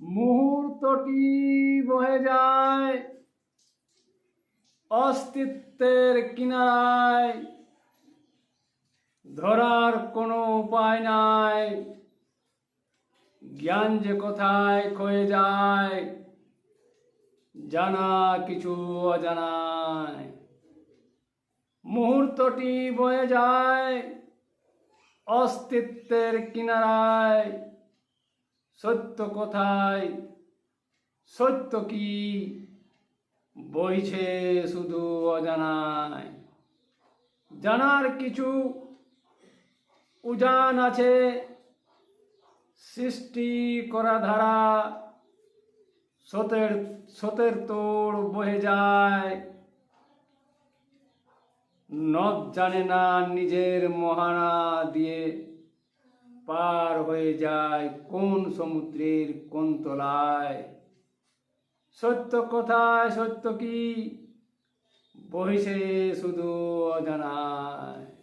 মুহূর্তটি বহে যায়। অস্তিত্বের কিনারায় ধরার কোনো উপায় নাই। জ্ঞান যে কোথায় ক্ষয়ে যায়, জানা কিছু অজানায় মুহূর্তটি বয়ে যায় অস্তিত্বের কিনারায়। সত্য কোথায়, সত্য কি? বইছে শুধু অজানায়। জানার কিছু উজান আছে। সৃষ্টি করা ধারা সতের স্রোতের তোড় বহে যায়। নদ জানে না নিজের মহানা দিয়ে। পার হয়ে যায় কোন সমুদ্রের কোন তলায় সত্য কথায় সত্য কি? বহিসে শুধু অজানায়।